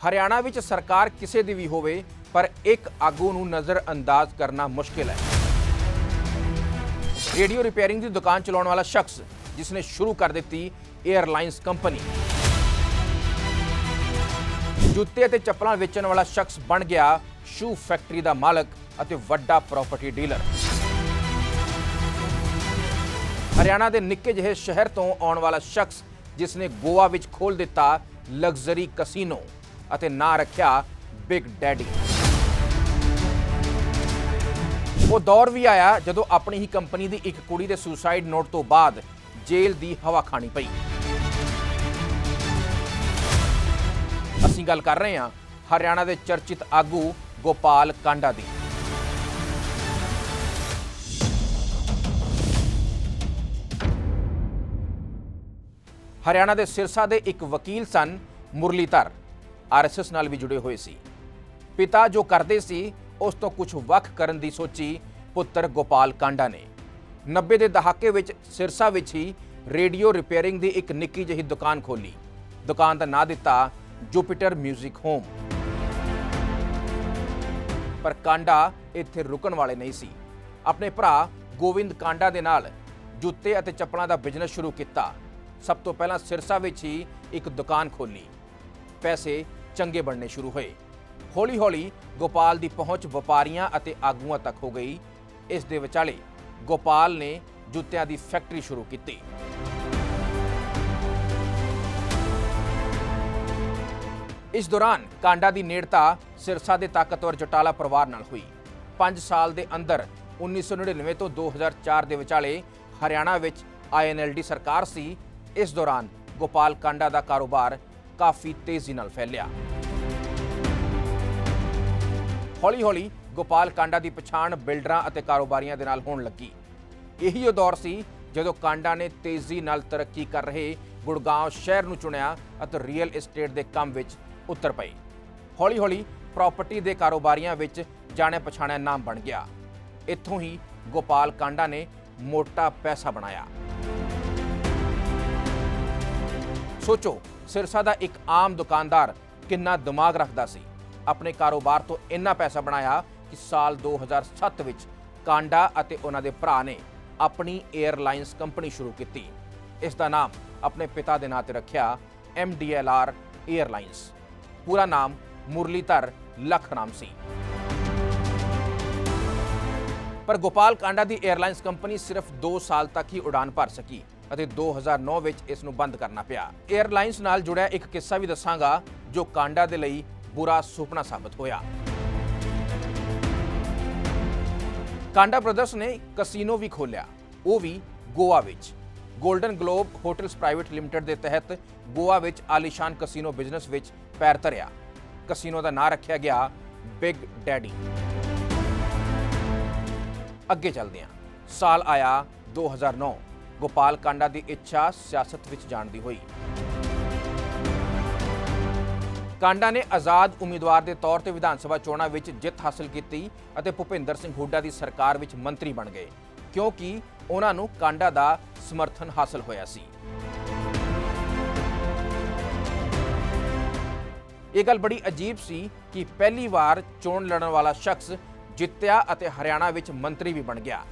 ਹਰਿਆਣਾ ਵਿੱਚ ਸਰਕਾਰ ਕਿਸੇ ਦੀ ਵੀ ਹੋਵੇ, ਪਰ ਇੱਕ ਆਗੂ ਨੂੰ ਨਜ਼ਰ ਅੰਦਾਜ਼ ਕਰਨਾ ਮੁਸ਼ਕਿਲ ਹੈ। ਰੇਡੀਓ ਰਿਪੇਅਰਿੰਗ ਦੀ ਦੁਕਾਨ ਚਲਾਉਣ ਵਾਲਾ ਸ਼ਖਸ ਜਿਸ ਨੇ ਸ਼ੁਰੂ ਕਰ ਦਿੱਤੀ 에ਅਰਲਾਈਨਸ ਕੰਪਨੀ। ਜੁੱਤੇ ਅਤੇ ਚੱਪਲਾਂ ਵੇਚਣ ਵਾਲਾ ਸ਼ਖਸ ਬਣ ਗਿਆ ਸ਼ੂ ਫੈਕਟਰੀ ਦਾ ਮਾਲਕ ਅਤੇ ਵੱਡਾ ਪ੍ਰਾਪਰਟੀ ਡੀਲਰ। ਹਰਿਆਣਾ ਦੇ ਨਿੱਕੇ ਜਿਹੇ ਸ਼ਹਿਰ ਤੋਂ ਆਉਣ ਵਾਲਾ ਸ਼ਖਸ ਜਿਸ ਨੇ ਗੋਆ ਵਿੱਚ ਖੋਲ ਦਿੱਤਾ ਲਗਜ਼ਰੀ ਕਸੀਨੋ। ਅਤੇ ਨਾਂ ਰੱਖਿਆ ਬਿਗ ਡੈਡੀ ਉਹ ਦੌਰ ਵੀ ਆਇਆ ਜਦੋਂ ਆਪਣੀ ਹੀ ਕੰਪਨੀ ਦੀ ਇੱਕ ਕੁੜੀ ਦੇ ਸੁਸਾਈਡ ਨੋਟ ਤੋਂ ਬਾਅਦ ਜੇਲ੍ਹ ਦੀ ਹਵਾ ਖਾਣੀ ਪਈ। ਅਸੀਂ ਗੱਲ ਕਰ ਰਹੇ ਹਾਂ ਹਰਿਆਣਾ ਦੇ ਚਰਚਿਤ ਆਗੂ ਗੋਪਾਲ ਕਾਂਡਾ ਦੀ। ਹਰਿਆਣਾ ਦੇ ਸਿਰਸਾ ਦੇ ਇੱਕ ਵਕੀਲ ਸਨ ਮੁਰਲੀਧਰ। ਆਰਐਸਐਸ ਨਾਲ ਵੀ ਜੁੜੇ ਹੋਏ ਸੀ। ਪਿਤਾ ਜੋ ਕਰਦੇ ਸੀ, ਉਸ ਤੋਂ ਕੁਝ ਵੱਖ ਕਰਨ ਦੀ ਸੋਚੀ ਪੁੱਤਰ ਗੋਪਾਲ ਕਾਂਡਾ ਨੇ। 90 ਦੇ ਦਹਾਕੇ ਵਿੱਚ ਸਿਰਸਾ ਵਿੱਚ ਹੀ ਰੇਡੀਓ ਰਿਪੇਅਰਿੰਗ ਦੀ ਇੱਕ ਨਿੱਕੀ ਜਿਹੀ ਦੁਕਾਨ ਖੋਲੀ ਦੁਕਾਨ ਦਾ ਨਾਂ ਦਿੱਤਾ ਜੁਪੀਟਰ 뮤직 ਹੋਮ। ਪਰ ਕਾਂਡਾ ਇੱਥੇ ਰੁਕਣ ਵਾਲੇ ਨਹੀਂ ਸੀ। ਆਪਣੇ ਭਰਾ ਗੋਵਿੰਦ ਕਾਂਡਾ ਦੇ ਨਾਲ ਜੁੱਤੇ ਅਤੇ ਚੱਪਲਾਂ ਦਾ ਬਿਜ਼ਨਸ ਸ਼ੁਰੂ ਕੀਤਾ। ਸਭ ਤੋਂ ਪਹਿਲਾਂ ਸਿਰਸਾ ਵਿੱਚ ਹੀ ਇੱਕ ਦੁਕਾਨ ਖੋਲੀ ਪੈਸੇ ਚੰਗੇ ਬਣਨੇ ਸ਼ੁਰੂ ਹੋਏ। ਹੌਲੀ-ਹੌਲੀ ਗੋਪਾਲ ਦੀ ਪਹੁੰਚ ਵਪਾਰੀਆਂ ਅਤੇ ਆਗੂਆਂ ਤੱਕ ਹੋ ਗਈ। ਇਸ ਦੇ ਵਿਚਾਲੇ ਗੋਪਾਲ ਨੇ ਜੁੱਤਿਆਂ ਦੀ ਫੈਕਟਰੀ ਸ਼ੁਰੂ ਕੀਤੀ। ਇਸ ਦੌਰਾਨ ਕਾਂਡਾ ਦੀ ਨੇੜਤਾ ਸਿਰਸਾ ਦੇ ਤਾਕਤਵਰ ਜਟਾਲਾ ਪਰਿਵਾਰ ਨਾਲ ਹੋਈ। 5 ਸਾਲ ਦੇ ਅੰਦਰ 1999 ਤੋਂ 2004 ਦੇ ਵਿਚਾਲੇ ਹਰਿਆਣਾ ਵਿੱਚ ਆਈਐਨਐਲਡੀ ਸਰਕਾਰ ਸੀ। ਇਸ ਦੌਰਾਨ ਗੋਪਾਲ ਕਾਂਡਾ ਦਾ ਕਾਰੋਬਾਰ ਕਾਫੀ ਤੇਜ਼ੀ ਨਾਲ ਫੈਲਿਆ। ਹੌਲੀ-ਹੌਲੀ ਗੋਪਾਲ ਕਾਂਡਾ ਦੀ ਪਛਾਣ ਬਿਲਡਰਾਂ ਅਤੇ ਕਾਰੋਬਾਰੀਆਂ ਦੇ ਨਾਲ ਹੋਣ ਲੱਗੀ। ਇਹੀ ਉਹ ਦੌਰ ਸੀ ਜਦੋਂ ਕਾਂਡਾ ਨੇ ਤੇਜ਼ੀ ਨਾਲ ਤਰੱਕੀ ਕਰ ਰਹੇ ਗੁੜਗਾਂਵ ਸ਼ਹਿਰ ਨੂੰ ਚੁਣਿਆ ਅਤੇ ਰੀਅਲ ਏਸਟੇਟ ਦੇ ਕੰਮ ਵਿੱਚ ਉਤਰ ਪਏ। ਹੌਲੀ-ਹੌਲੀ ਪ੍ਰਾਪਰਟੀ ਦੇ ਕਾਰੋਬਾਰੀਆਂ ਵਿੱਚ ਜਾਣੇ ਪਛਾਣਿਆ ਨਾਮ ਬਣ ਗਿਆ। ਇੱਥੋਂ ਹੀ ਗੋਪਾਲ ਕਾਂਡਾ ਨੇ ਮੋਟਾ ਪੈਸਾ ਬਣਾਇਆ। ਸੋਚੋ ਸਿਰਸਾ ਦਾ ਇੱਕ ਆਮ ਦੁਕਾਨਦਾਰ ਕਿੰਨਾ ਦਿਮਾਗ ਰੱਖਦਾ ਸੀ। ਆਪਣੇ ਕਾਰੋਬਾਰ ਤੋਂ ਇੰਨਾ ਪੈਸਾ ਬਣਾਇਆ ਕਿ ਸਾਲ 2007 ਵਿੱਚ ਕਾਂਡਾ ਅਤੇ ਉਹਨਾਂ ਦੇ ਭਰਾ ਨੇ ਆਪਣੀ 에ਅਰਲਾਈਨਸ ਕੰਪਨੀ ਸ਼ੁਰੂ ਕੀਤੀ। ਇਸ ਦਾ ਨਾਮ ਆਪਣੇ ਪਿਤਾ ਦੇ ਨਾਂ ਤੇ ਰੱਖਿਆ MDLR 에ਅਰਲਾਈਨਸ ਪੂਰਾ ਨਾਮ ਮੁਰਲੀਧਰ ਲਖਨਾਮ ਸੀ। ਪਰ ਗੋਪਾਲ ਕਾਂਡਾ ਦੀ 에ਅਰਲਾਈਨਸ ਕੰਪਨੀ ਸਿਰਫ 2 ਸਾਲ ਤੱਕ ਹੀ ਉਡਾਨ ਭਰ ਸਕੀ। ਅਤੇ 2009 ਵਿੱਚ ਇਸ ਨੂੰ ਬੰਦ ਕਰਨਾ ਪਿਆ। 에ਅਰਲਾਈਨਸ ਨਾਲ ਜੁੜਿਆ ਇੱਕ ਕਿੱਸਾ ਵੀ ਦੱਸਾਂਗਾ, ਜੋ ਕਾਂਡਾ ਦੇ ਲਈ ਬੁਰਾ ਸੁਪਨਾ ਸਾਬਤ ਹੋਇਆ। ਕਾਂਡਾ ਬ੍ਰਦਰਸ ਨੇ ਕਸੀਨੋ ਵੀ ਖੋਲਿਆ ਉਹ ਵੀ ਗੋਆ ਵਿੱਚ। Golden globe hotels private limited ਦੇ ਤਹਿਤ ਗੋਆ ਵਿੱਚ ਆਲੀਸ਼ਾਨ ਕਸੀਨੋ ਬਿਜ਼ਨਸ ਵਿੱਚ ਪੈਰ ਧਰਿਆ। ਕਸੀਨੋ ਦਾ ਨਾਂ ਰੱਖਿਆ ਗਿਆ ਬਿਗ ਡੈਡੀ। ਅੱਗੇ ਚੱਲਦੇ ਹਾਂ। ਸਾਲ ਆਇਆ 2009 ਗੋਪਾਲ ਕਾਂਡਾ ਦੀ ਇੱਛਾ ਸਿਆਸਤ ਵਿੱਚ ਜਾਣ ਦੀ ਹੋਈ। ਕਾਂਡਾ ਨੇ ਆਜ਼ਾਦ ਉਮੀਦਵਾਰ ਦੇ ਤੌਰ ਤੇ ਵਿਧਾਨ ਸਭਾ ਚੋਣਾਂ ਵਿੱਚ ਜਿੱਤ ਹਾਸਲ ਕੀਤੀ ਅਤੇ ਭੁਪਿੰਦਰ ਸਿੰਘ ਹੁੱਡਾ ਦੀ ਸਰਕਾਰ ਵਿੱਚ ਮੰਤਰੀ ਬਣ ਗਏ, ਕਿਉਂਕਿ ਉਹਨਾਂ ਨੂੰ ਕਾਂਡਾ ਦਾ ਸਮਰਥਨ ਹਾਸਲ ਹੋਇਆ ਸੀ। ਇਹ ਗੱਲ ਬੜੀ ਅਜੀਬ ਸੀ ਕਿ ਪਹਿਲੀ ਵਾਰ ਚੋਣ ਲੜਨ ਵਾਲਾ ਸ਼ਖਸ ਜਿੱਤਿਆ ਅਤੇ ਹਰਿਆਣਾ ਵਿੱਚ ਮੰਤਰੀ ਵੀ ਬਣ ਗਿਆ।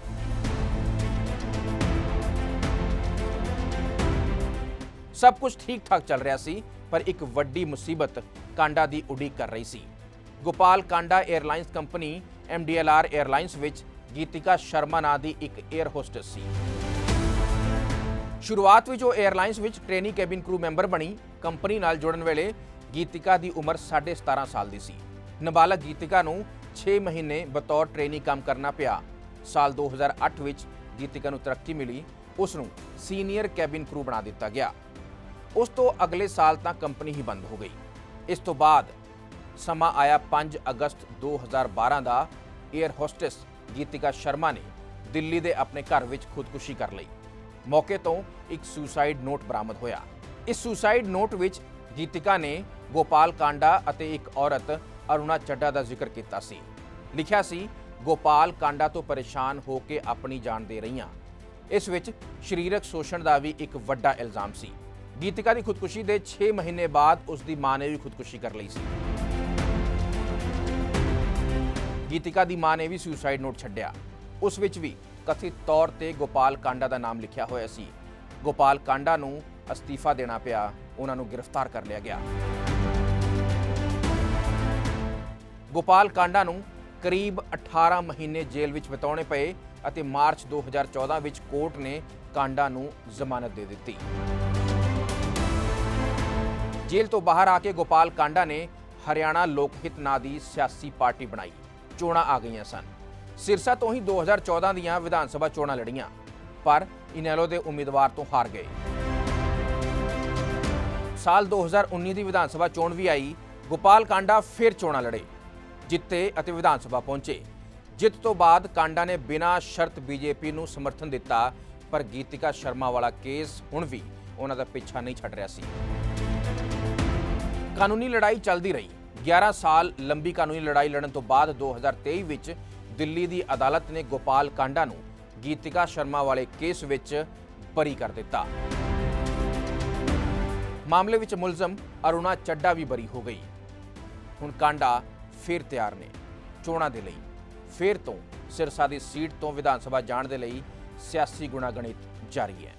ਸਭ ਕੁਝ ਠੀਕ-ਠਾਕ ਚੱਲ ਰਿਹਾ ਸੀ, ਪਰ ਇੱਕ ਵੱਡੀ ਮੁਸੀਬਤ ਕਾਂਡਾ ਦੀ ਉਡੀਕ ਕਰ ਰਹੀ ਸੀ। Gopal Kanda airlines company MDLR airlines ਵਿੱਚ ਗੀਤਿਕਾ ਸ਼ਰਮਾ ਨਾਂ ਦੀ ਇੱਕ 에ਅਰ ਹੋਸਟਸ ਸੀ। ਸ਼ੁਰੂਆਤ ਵਿੱਚ ਉਹ 에ਅਰਲਾਈਨਸ ਵਿੱਚ ਟ੍ਰੇਨੀ ਕੈਬਿਨ ਕਰੂ ਮੈਂਬਰ ਬਣੀ। ਕੰਪਨੀ ਨਾਲ ਜੁੜਨ ਵੇਲੇ ਗੀਤਿਕਾ ਦੀ ਉਮਰ 17.5 ਸਾਲ ਦੀ ਸੀ। ਨਬਾਲਗ ਗੀਤਿਕਾ ਨੂੰ 6 ਮਹੀਨੇ ਬਤੌਰ ਟ੍ਰੇਨੀ ਕੰਮ ਕਰਨਾ ਪਿਆ। ਸਾਲ 2008 ਵਿੱਚ ਗੀਤਿਕਾ ਨੂੰ ਤਰੱਕੀ ਮਿਲੀ। ਉਸ ਨੂੰ ਸੀਨੀਅਰ ਕੈਬਿਨ ਕਰੂ ਬਣਾ ਦਿੱਤਾ ਗਿਆ। ਉਸ ਤੋਂ ਅਗਲੇ ਸਾਲ ਤਾਂ ਕੰਪਨੀ ਹੀ ਬੰਦ ਹੋ ਗਈ। ਇਸ ਤੋਂ ਬਾਅਦ ਸਮਾਂ ਆਇਆ 5 ਅਗਸਤ 2012 ਦਾ 에ਅਰ ਹੋਸਟਸ ਗੀਤਿਕਾ ਸ਼ਰਮਾ ਨੇ ਦਿੱਲੀ ਦੇ ਆਪਣੇ ਘਰ ਵਿੱਚ ਖੁਦਕੁਸ਼ੀ ਕਰ ਲਈ। ਮੌਕੇ ਤੋਂ ਇੱਕ ਸੁਸਾਈਡ ਨੋਟ ਬਰਾਮਦ ਹੋਇਆ। ਇਸ ਸੁਸਾਈਡ ਨੋਟ ਵਿੱਚ ਗੀਤਿਕਾ ਨੇ ਗੋਪਾਲ ਕਾਂਡਾ ਅਤੇ ਇੱਕ ਔਰਤ ਅਰੁਣਾ ਚੱਡਾ ਦਾ ਜ਼ਿਕਰ ਕੀਤਾ ਸੀ। ਲਿਖਿਆ ਸੀ, ਗੋਪਾਲ ਕਾਂਡਾ ਤੋਂ ਪਰੇਸ਼ਾਨ ਹੋ ਕੇ ਆਪਣੀ ਜਾਨ ਦੇ ਰਹੀਆਂ। ਇਸ ਵਿੱਚ ਸਰੀਰਕ ਸ਼ੋਸ਼ਣ ਦਾ ਵੀ ਇੱਕ ਵੱਡਾ ਇਲਜ਼ਾਮ ਸੀ। ਗੀਤਿਕਾ ਦੀ ਖੁਦਕੁਸ਼ੀ ਦੇ 6 ਮਹੀਨੇ ਬਾਅਦ ਉਸ ਦੀ ਮਾਂ ਨੇ ਵੀ ਖੁਦਕੁਸ਼ੀ ਕਰ ਲਈ ਸੀ। ਗੀਤਿਕਾ ਦੀ ਮਾਂ ਨੇ ਵੀ ਸੁਸਾਈਡ ਨੋਟ ਛੱਡਿਆ। ਉਸ ਵਿੱਚ ਵੀ ਕਥਿਤ ਤੌਰ ਤੇ ਗੋਪਾਲ ਕਾਂਡਾ ਦਾ ਨਾਮ ਲਿਖਿਆ ਹੋਇਆ ਸੀ। ਗੋਪਾਲ ਕਾਂਡਾ ਨੂੰ ਅਸਤੀਫਾ ਦੇਣਾ ਪਿਆ, ਉਹਨਾਂ ਨੂੰ ਗ੍ਰਿਫਤਾਰ ਕਰ ਲਿਆ ਗਿਆ। ਗੋਪਾਲ ਕਾਂਡਾ ਨੂੰ ਕਰੀਬ 18 ਮਹੀਨੇ ਜੇਲ੍ਹ ਵਿੱਚ ਬਿਤਾਉਣੇ ਪਏ ਅਤੇ ਮਾਰਚ 2014 ਵਿੱਚ ਕੋਰਟ ਨੇ ਕਾਂਡਾ ਨੂੰ ਜ਼ਮਾਨਤ ਦੇ ਦਿੱਤੀ। ਜੇਲ੍ਹ ਤੋਂ ਬਾਹਰ ਆ ਕੇ ਗੋਪਾਲ ਕਾਂਡਾ ਨੇ ਹਰਿਆਣਾ ਲੋਕ ਹਿੱਤ ਨਾਂ ਦੀ ਸਿਆਸੀ ਪਾਰਟੀ ਬਣਾਈ। ਚੋਣਾਂ ਆ ਗਈਆਂ ਸਨ। ਸਿਰਸਾ ਤੋਂ ਹੀ 2014 ਦੀਆਂ ਵਿਧਾਨ ਸਭਾ ਚੋਣਾਂ ਲੜੀਆਂ, ਪਰ ਇਨੈਲੋ ਦੇ ਉਮੀਦਵਾਰ ਤੋਂ ਹਾਰ ਗਏ। ਸਾਲ 2019 ਦੀ ਵਿਧਾਨ ਸਭਾ ਚੋਣ ਵੀ ਆਈ, ਗੋਪਾਲ ਕਾਂਡਾ ਫਿਰ ਚੋਣਾਂ ਲੜੇ, ਜਿੱਤੇ ਅਤੇ ਵਿਧਾਨ ਸਭਾ ਪਹੁੰਚੇ। ਜਿੱਤ ਤੋਂ ਬਾਅਦ ਕਾਂਡਾ ਨੇ ਬਿਨਾਂ ਸ਼ਰਤ ਬੀਜੇਪੀ ਨੂੰ ਸਮਰਥਨ ਦਿੱਤਾ, ਪਰ ਗੀਤਿਕਾ ਸ਼ਰਮਾ ਵਾਲਾ ਕੇਸ ਹੁਣ ਵੀ ਉਹਨਾਂ ਦਾ ਪਿੱਛਾ ਨਹੀਂ ਛੱਡ ਰਿਹਾ ਸੀ। ਕਾਨੂੰਨੀ ਲੜਾਈ ਚੱਲਦੀ ਰਹੀ। 11 ਸਾਲ ਲੰਬੀ ਕਾਨੂੰਨੀ ਲੜਾਈ ਲੜਨ ਤੋਂ ਬਾਅਦ 2023 ਵਿੱਚ ਦਿੱਲੀ ਦੀ ਅਦਾਲਤ ਨੇ ਗੋਪਾਲ ਕਾਂਡਾ ਨੂੰ ਗੀਤਿਕਾ ਸ਼ਰਮਾ ਵਾਲੇ ਕੇਸ ਵਿੱਚ ਬਰੀ ਕਰ ਦਿੱਤਾ। ਮਾਮਲੇ ਵਿੱਚ ਮੁਲਜ਼ਮ ਅਰੁਣਾ ਚੱਡਾ ਵੀ ਬਰੀ ਹੋ ਗਈ। ਹੁਣ ਕਾਂਡਾ ਫਿਰ ਤਿਆਰ ਨੇ ਚੋਣਾਂ ਦੇ ਲਈ। ਫਿਰ ਤੋਂ ਸਿਰਸਾ ਦੀ ਸੀਟ ਤੋਂ ਵਿਧਾਨ ਸਭਾ ਜਾਣ ਦੇ ਲਈ ਸਿਆਸੀ ਗੁਣਾਗਣਿਤ ਜਾਰੀ ਹੈ।